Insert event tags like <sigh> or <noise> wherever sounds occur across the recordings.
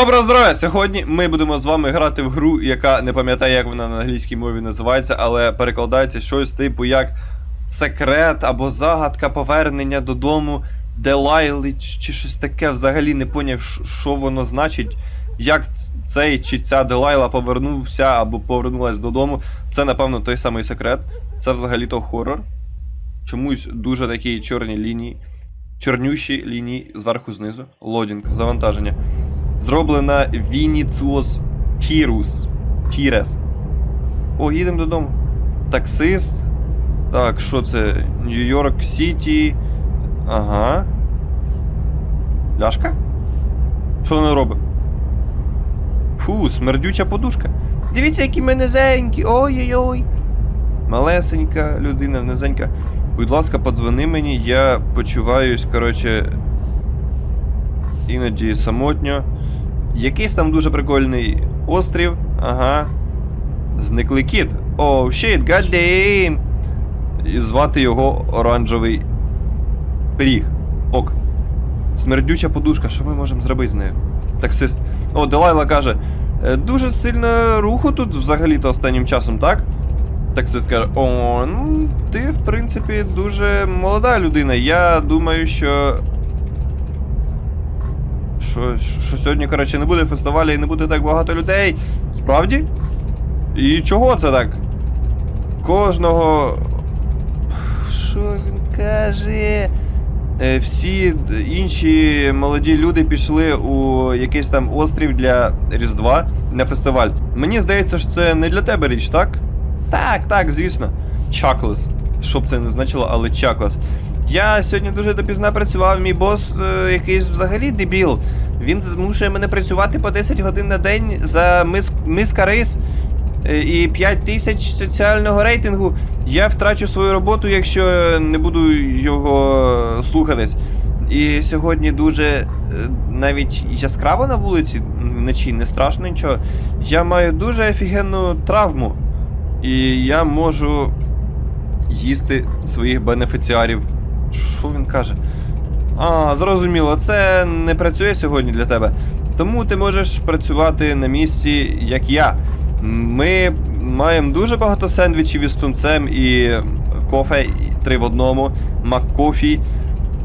Доброго здоров'я! Сьогодні ми будемо з вами грати в гру, яка не пам'ятаю, як вона на англійській мові називається, але перекладається щось типу як секрет або загадка повернення додому Делайли чи щось таке. Взагалі не поняв, що воно значить. Як цей чи ця Делайла повернувся або повернулась додому. Це, напевно, той самий секрет. Це взагалі-то хорор. Чомусь дуже такі чорні лінії. Чорнющі лінії зверху знизу. Лодінг, завантаження. Зроблена Вініцуос Пірус. Пірес. О, їдемо додому. Таксист. Так, що це? Нью-Йорк Сіті. Ага. Ляшка? Що вона робить? Фу, смердюча подушка. Дивіться, які ми низенькі. Ой-ой-ой. Малесенька людина, низенька. Будь ласка, подзвони мені, я почуваюсь, коротше, іноді самотньо. Якийсь там дуже прикольний острів. Ага. Зниклий кіт. Оу, щит, гаддейм. І звати його оранжевий пиріг. Ок. Смердюча подушка, що ми можемо зробити з нею? Таксист. О, Делайла каже: «Е, дуже сильно руху тут взагалі-то останнім часом, так? Таксист каже: О, ну ти, в принципі, дуже молода людина. Я думаю, що що, що сьогодні, коротше, не буде фестивалю і не буде так багато людей. Справді? І чого це так? Кожного. Що він каже? Е, Всі інші молоді люди пішли у якийсь там острів для Різдва на фестиваль. Мені здається, що це не для тебе річ, так? Так, так, звісно. Чаклес. Що б це не значило, але чаклес. Я сьогодні дуже допізна працював, мій бос е, якийсь взагалі дебіл. Він змушує мене працювати по 10 годин на день за мис, миска рис е, і 5 тисяч соціального рейтингу. Я втрачу свою роботу, якщо не буду його слухатись. І сьогодні дуже е, навіть яскраво на вулиці вночі, не страшно нічого. Я маю дуже офігенну травму. І я можу їсти своїх бенефіціарів. Що він каже? А, зрозуміло, це не працює сьогодні для тебе. Тому ти можеш працювати на місці, як я. Ми маємо дуже багато сендвічів із тунцем і кофе і три в одному, маккофі.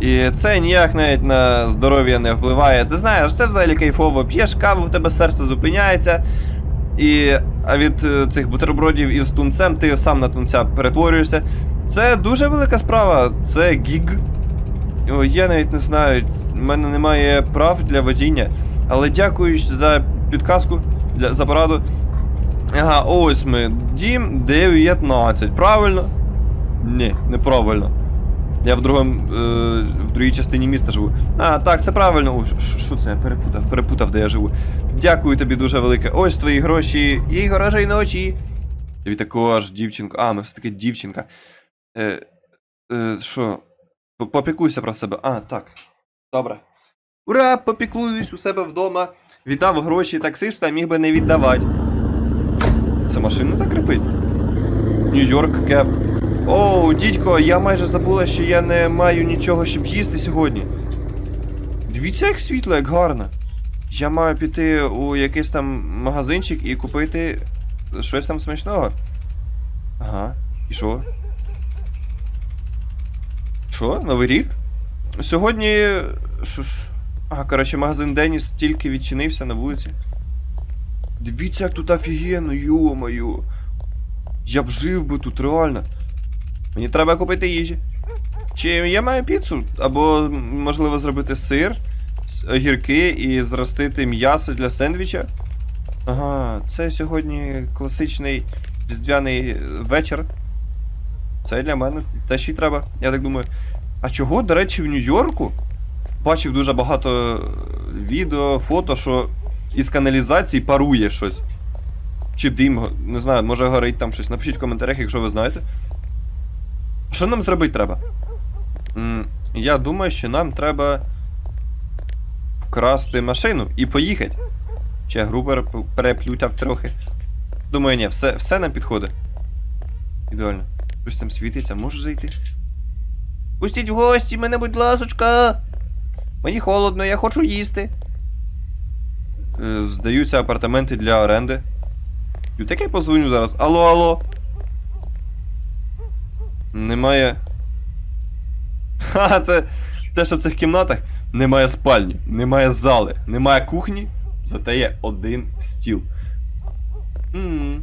І це ніяк навіть на здоров'я не впливає. Ти знаєш, це взагалі кайфово. П'єш каву, в тебе серце зупиняється. І а від е, цих бутербродів із тунцем ти сам на тунця перетворюєшся. Це дуже велика справа. Це гіг. Я навіть не знаю, в мене немає прав для водіння. Але дякую за підказку для, за пораду. Ага, ось ми. Дім 19. Правильно? Ні, неправильно. Я в другому, е, в другій частині міста живу. А, так, це правильно. О, що- це? Я перепутав, перепутав, де я живу. Дякую тобі дуже велике. Ось твої гроші і грошей ночі. Тобі також, дівчинка. А, ми все таки дівчинка. Е, е, що? Попікуйся про себе. А, так. Добре. Ура! Попіклуюсь у себе вдома. Віддав гроші таксисту, а міг би не віддавати. Це машина так репить? Нью-Йорк кеп. Оу, дідько, я майже забула, що я не маю нічого, щоб їсти сьогодні. Дивіться, як світло, як гарно. Я маю піти у якийсь там магазинчик і купити щось там смачного. Ага, і що? Що? Новий рік? Сьогодні. Що ж. Ага, коротше, магазин Деніс тільки відчинився на вулиці. Дивіться, як тут офігенно, йо-моє. Я б жив би тут, реально. Мені треба купити їжі. Чи я маю піцу? Або, можливо, зробити сир, огірки і зростити м'ясо для сендвіча. Ага, це сьогодні класичний різдвяний вечір. Це для мене те, що й треба, я так думаю. А чого, до речі, в Нью-Йорку? Бачив дуже багато е, відео, фото, що із каналізації парує щось. Чи дим, не знаю, може горить там щось. Напишіть в коментарях, якщо ви знаєте. Що нам зробити треба? Я думаю, що нам треба вкрасти машину і поїхати. Чи я гру переп- переплютав трохи. Думаю, ні, все, все нам підходить. Ідеально. Щось там світиться, можу зайти? Пустіть в гості мене, будь ласочка. Мені холодно, я хочу їсти. е, здаються апартаменти для оренди. І таке позвоню зараз. Алло, алло. Немає. Ха, це те, що в цих кімнатах немає спальні, немає зали, немає кухні, зате є один стіл. м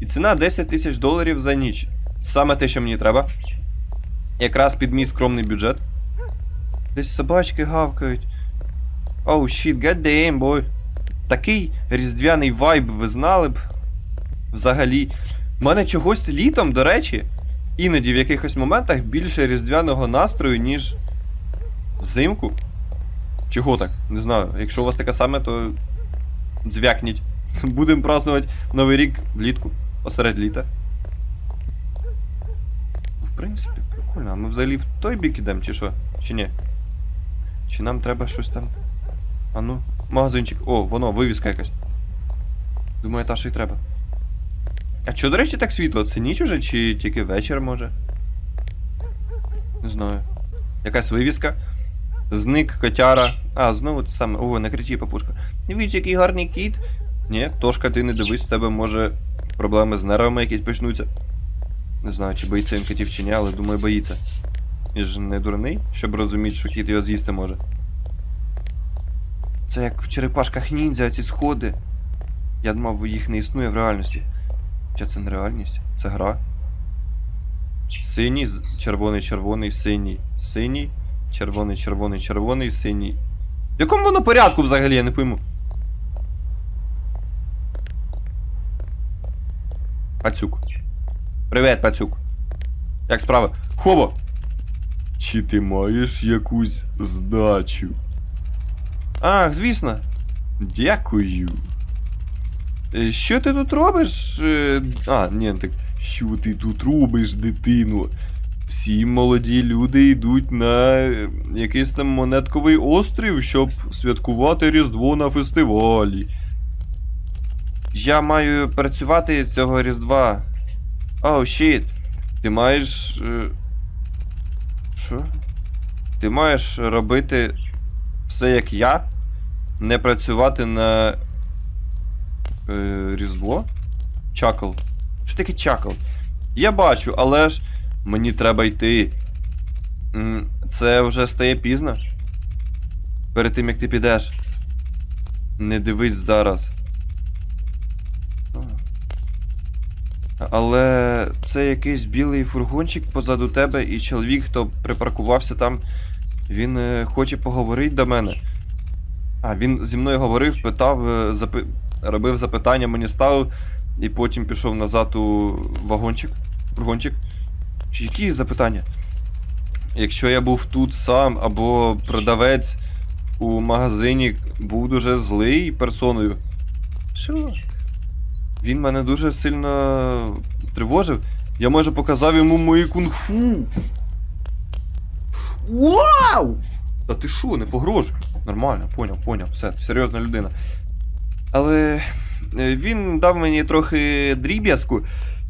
І ціна 10 тисяч доларів за ніч. Саме те, що мені треба. Якраз під мій скромний бюджет. Десь собачки гавкають. Оу, oh, god damn, boy. Такий різдвяний вайб, ви знали б. Взагалі. У мене чогось літом, до речі, іноді в якихось моментах більше різдвяного настрою, ніж взимку. Чого так? Не знаю. Якщо у вас таке саме, то дзвякніть. <laughs> Будемо празднувати Новий рік влітку, посеред літа. В принципі, прикольно. А ми взагалі в той бік ідемо, чи що? Чи ні? Чи нам треба щось там. А ну, магазинчик. О, воно, вивіска якась. Думаю, та що й треба. А чого, до речі, так світло? Це ніч уже чи тільки вечір може? Не знаю. Якась вивіска. Зник котяра. А, знову те саме. О, не кричи, папушка. Дивіться, який гарний кіт. Ні, Тошка, ти не дивись, у тебе може проблеми з нервами якісь почнуться. Не знаю, чи боїться він котів чи ні, але думаю, боїться. Він ж не дурний, щоб розуміти, що кіт його з'їсти може. Це як в черепашках ніндзя, ці сходи. Я думав, їх не існує в реальності. Чи це не реальність? Це гра. Синій, червоний, червоний, синій, синій, червоний, червоний, червоний, синій. В якому воно порядку взагалі, я не пойму. Пацюк. Привет, пацюк. Як справи? Хобо! Чи ти маєш якусь здачу? Ах, звісно. Дякую. Е, Що ти тут робиш? Е, А, ні, так. Що ти тут робиш, дитино? Всі молоді люди йдуть на е, якийсь там монетковий острів, щоб святкувати Різдво на фестивалі. Я маю працювати цього Різдва. Оу, щіт. Ти маєш. е, Що? Ти маєш робити все як я? Не працювати на. Е, Різдво? Чакл. Що таке чакл? Я бачу, але ж мені треба йти. Це вже стає пізно. Перед тим як ти підеш. Не дивись зараз. Але це якийсь білий фургончик позаду тебе, і чоловік, хто припаркувався там, він е, хоче поговорити до мене. А, він зі мною говорив, питав, е, запи... робив запитання, мені ставив, і потім пішов назад у вагончик. Фургончик. Чи які запитання? Якщо я був тут сам, або продавець у магазині був дуже злий персоною. Що? Він мене дуже сильно тривожив. Я майже показав йому мої кунг-фу. Вау! Та ти що, не погрожуй? Нормально, поняв, поняв, все, серйозна людина. Але е, він дав мені трохи дріб'язку.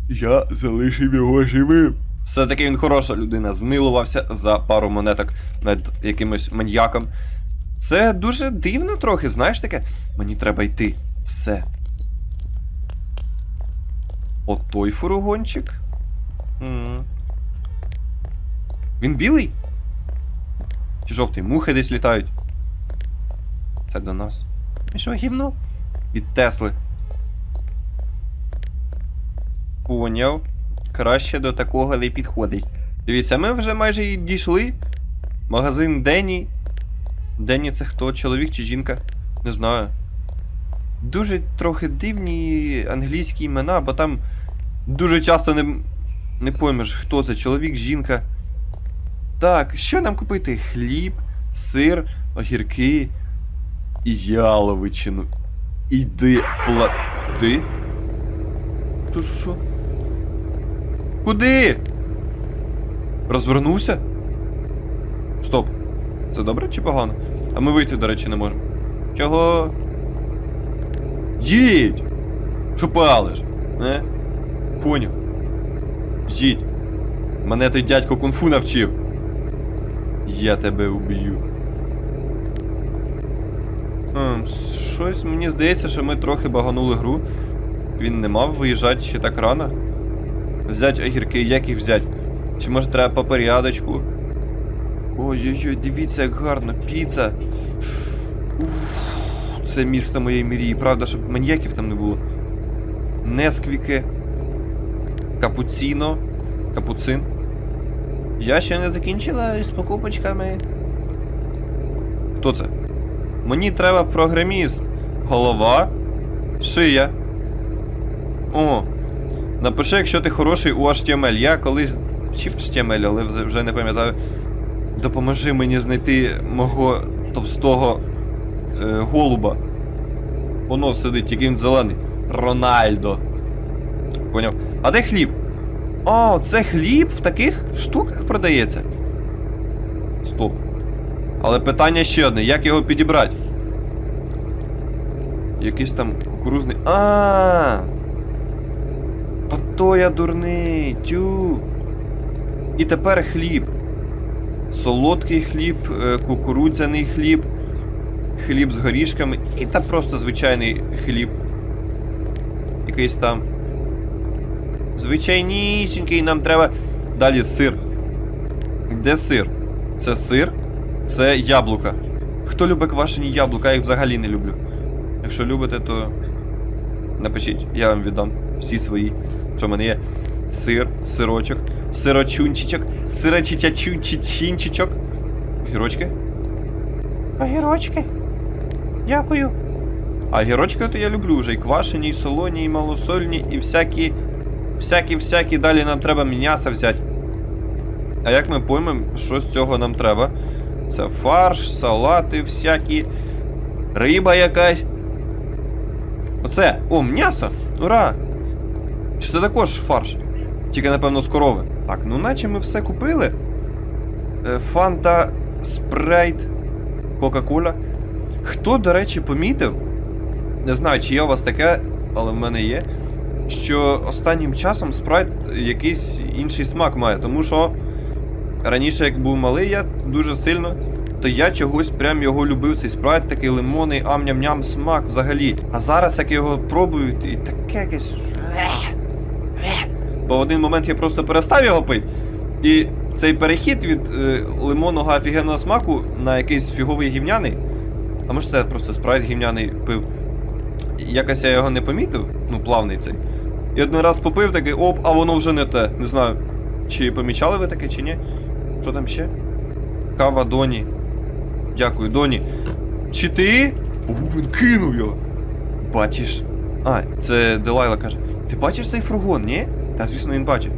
Я залишив його живим. Все-таки він хороша людина, змилувався за пару монеток над якимось маньяком. Це дуже дивно трохи, знаєш таке? Мені треба йти. Все. От той фургончик. М. Він білий? Чи жовтий? Мухи десь літають. Це до нас. І що, гівно? Від Тесли. Поняв. Краще до такого не підходить. Дивіться, ми вже майже і дійшли. Магазин Денні. Денні це хто? Чоловік чи жінка? Не знаю. Дуже трохи дивні англійські імена, бо там дуже часто не, не поймеш, хто це, чоловік, жінка. Так, що нам купити? Хліб, сир, огірки і яловичину. Іди плати. Що, що, що? Куди? Розвернувся? Стоп. Це добре чи погано? А ми вийти, до речі, не можемо. Чого? Їдь! Що палиш? Не? Поняв. Їдь. Мене той дядько кунг-фу навчив. Я тебе уб'ю. Ем, щось мені здається, що ми трохи баганули гру. Він не мав виїжджати ще так рано. Взять огірки, як їх взять? Чи може треба по? Ой-ой-ой, дивіться, як гарно, піца. Уф, це місто моєї мрії, правда, щоб маньяків там не було. Несквіки. Капуціно. Капуцин. Я ще не закінчила з покупочками. Хто це? Мені треба програміст. Голова. Шия. О. Напиши, якщо ти хороший у HTML. Я колись вчив HTML, але вже- не пам'ятаю. Допоможи мені знайти мого товстого е, голуба. Воно сидить, тільки він зелений. Рональдо. Поняв. А де хліб? О, це хліб в таких штуках продається. Стоп. Але питання ще одне: як його підібрати? Якийсь там кукурузний. А. Ото я дурний. Тю. І тепер хліб. Солодкий хліб, е, кукурудзяний хліб, хліб з горішками і та просто звичайний хліб. Якийсь там. Звичайнісінький нам треба. Далі сир. Де сир? Це сир, це яблука. Хто любить квашені яблука, я їх взагалі не люблю. Якщо любите, то напишіть, я вам віддам всі свої. Що в мене є сир, сирочок, сирочунчичок, сирочичачунчичинчичок. Гірочки. Огірочки. Дякую. А гірочки то я люблю вже і квашені, і солоні, і малосольні, і всякі. Всякі, всякі. Далі нам треба м'ясо взяти. А як ми поймемо, що з цього нам треба? Це фарш, салати всякі, риба якась. Оце! О, м'ясо! Ура! Чи це також фарш? Тільки, напевно, з корови. Так, ну наче ми все купили. Е, Фанта, спрайт, Кока-Кола. Хто, до речі, помітив? Не знаю, чи є у вас таке, але в мене є. Що останнім часом спрайт якийсь інший смак має, тому що раніше, як був малий я дуже сильно, то я чогось прям його любив, цей спрайт, такий лимонний, ам-ням-ням смак взагалі. А зараз, як його пробують, і таке якесь. Бо в один момент я просто перестав його пити. І цей перехід від е, лимонного офігенного смаку на якийсь фіговий гівняний. А може це просто спрайт гівняний пив. Якось я його не помітив, ну, плавний цей. І один раз попив такий, оп, а воно вже не те. Не знаю, чи помічали ви таке, чи ні. Що там ще? Кава Доні. Дякую, Доні. Чи ти? О, він кинув його. Бачиш. А, це Делайла каже. Ти бачиш цей фургон, ні? Та звісно він бачить.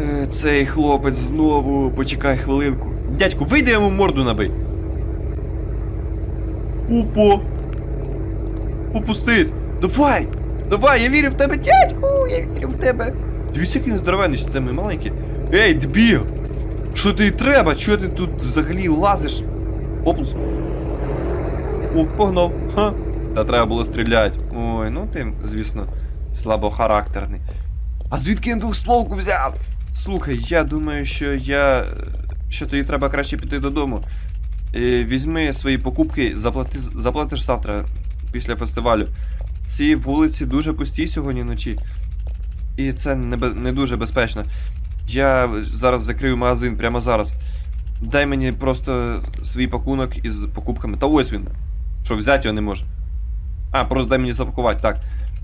Е, цей хлопець знову. Почекай хвилинку. Дядьку, вийди йому морду набий. Опа! Опустись! Давай! Давай, я вірю в тебе, дядьку! Я вірю в тебе! Дивіться, який він здоровенний, що це ми маленький. Ей, дебіл! Що ти треба? Чого ти тут взагалі лазиш? Оплеск. О, погнав. Ха. Та треба було стріляти. Ой, ну ти, звісно, слабохарактерний. А звідки він двохстволку взяв? Слухай, я думаю, що я. що тобі треба краще піти додому. Е, візьми свої покупки, заплати, заплатиш завтра після фестивалю. Ці вулиці дуже пусті сьогодні вночі. І це не, не дуже безпечно. Я зараз закрию магазин прямо зараз. Дай мені просто свій пакунок із покупками. Та ось він. Що взяти його не може. А, просто дай мені запакувати, так.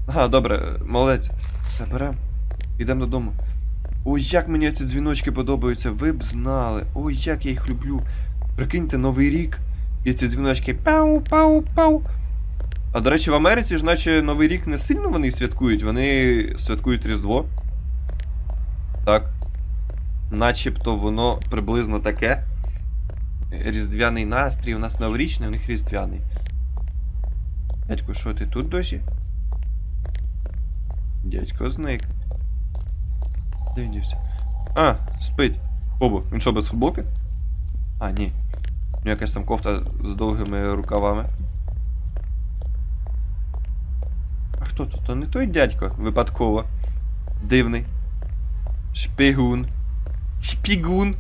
Ага, добре, молодець. Все, берем. Ідемо додому. Ой, як мені ці дзвіночки подобаються, ви б знали. Ой, як я їх люблю. Прикиньте, новий рік. І ці дзвіночки пау-пау-пау. А до речі, в Америці ж наче Новий рік не сильно вони святкують, вони святкують Різдво. Так. Начебто воно приблизно таке. Різдвяний настрій, у нас новорічний, у них різдвяний. Дядько, що ти тут досі? Дядько зник. Де він дівся? А, спить. Обу, він що, без футболки? А, ні. У нього якась там кофта з довгими рукавами. А хто тут? То не той дядько, випадково. Дивний. Шпигун. Шпігун.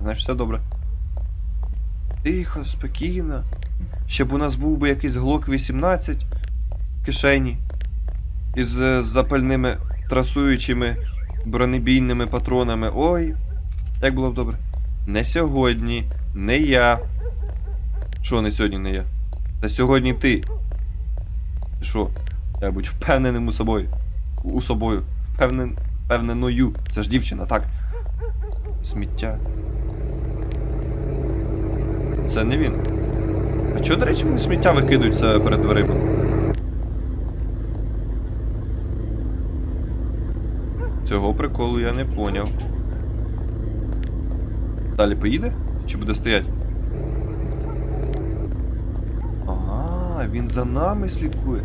Значить, все добре. Тихо, спокійно. Щоб у нас був би якийсь глок 18 в кишені. Із е, запальними трасуючими бронебійними патронами. Ой, як було б добре. Не сьогодні, не я. Що не сьогодні не я? Та сьогодні ти. Що? Треба бути впевненим у собою. У собою. Впевнен... Впевненою. Це ж дівчина, так. Сміття. Це не він. А чого, до речі, вони сміття викидаються перед дверима? Цього приколу я не поняв. Далі поїде? Чи буде стоять? Ага, він за нами слідкує.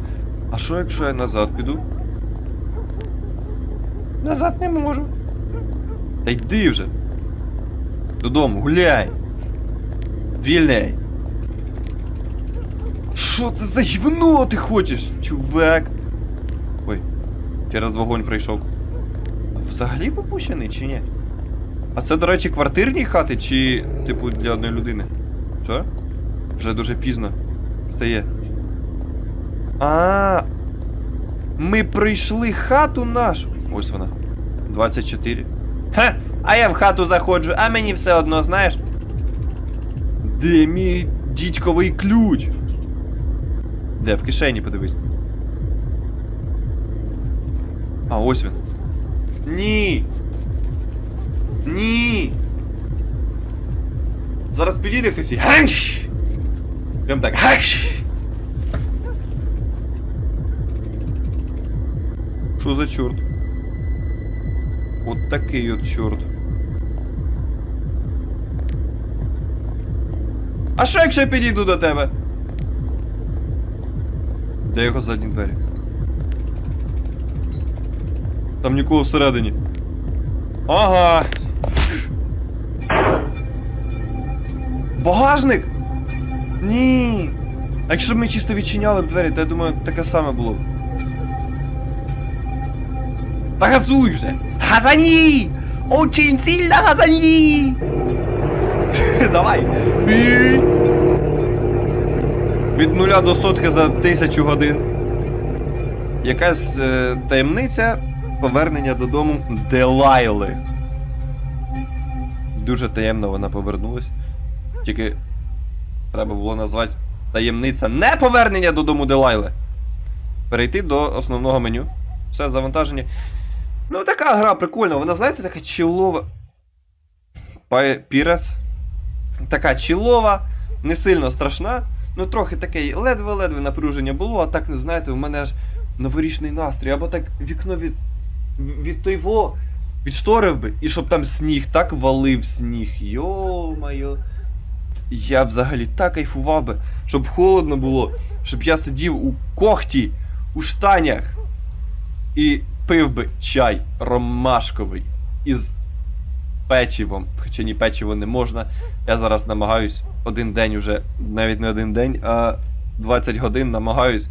А що якщо я назад піду? Назад не можу. Та йди вже. Додому, гуляй. Вільняй. Що це за гівно ти хочеш, чувак? Ой, через вогонь прийшов. Взагалі попущений чи ні? А це, до речі, квартирні хати чи, типу, для одної людини? Що? Вже дуже пізно. Стає. А. Ми пройшли хату нашу. Ось вона. 24. Ха! А я в хату заходжу, а мені все одно, знаєш? Де мій дідьковий ключ? Де, в кишені подивись. А, ось він. Ні. Ні. Зараз підійде хтось і ганш! Прям так ганш! Що за чорт? От такий от чорт. А що якщо я підійду до тебе? Де його задні двері? Там нікого всередині. Ага. Багажник? Ні. А якщо б ми чисто відчиняли б двері, то я думаю, таке саме було. б. Та газуй вже! Газані! Очень сильно газані! <laughs> Давай! Від нуля до сотки за тисячу годин. Якась е, таємниця повернення додому Делайли. Дуже таємно вона повернулась. Тільки треба було назвати таємниця не повернення додому Делайли. Перейти до основного меню. Все, завантаження. Ну, така гра прикольна, вона, знаєте, така чилова. Пірес. Така чилова, не сильно страшна. Ну, трохи таке ледве-ледве напруження було, а так, знаєте, у мене аж новорічний настрій, або так вікно від. від того відшторив би, і щоб там сніг, так валив сніг. Йо-майо. Я взагалі так кайфував би, щоб холодно було, щоб я сидів у когті, у штанях і пив би чай ромашковий із печивом. Хоча ні печиво не можна. Я зараз намагаюсь один день уже, навіть не один день, а 20 годин намагаюсь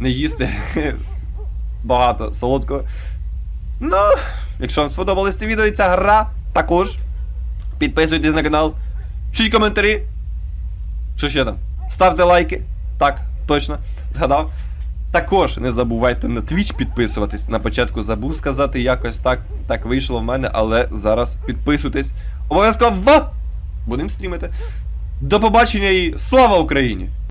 не їсти <laughs> багато солодкого. Ну, якщо вам сподобалось це відео і ця гра, також підписуйтесь на канал, пишіть коментарі. Що ще там? Ставте лайки. Так, точно, згадав. Також не забувайте на Twitch підписуватись. На початку забув сказати якось так. Так вийшло в мене, але зараз підписуйтесь. Обов'язково! Будемо стрімити. До побачення і слава Україні!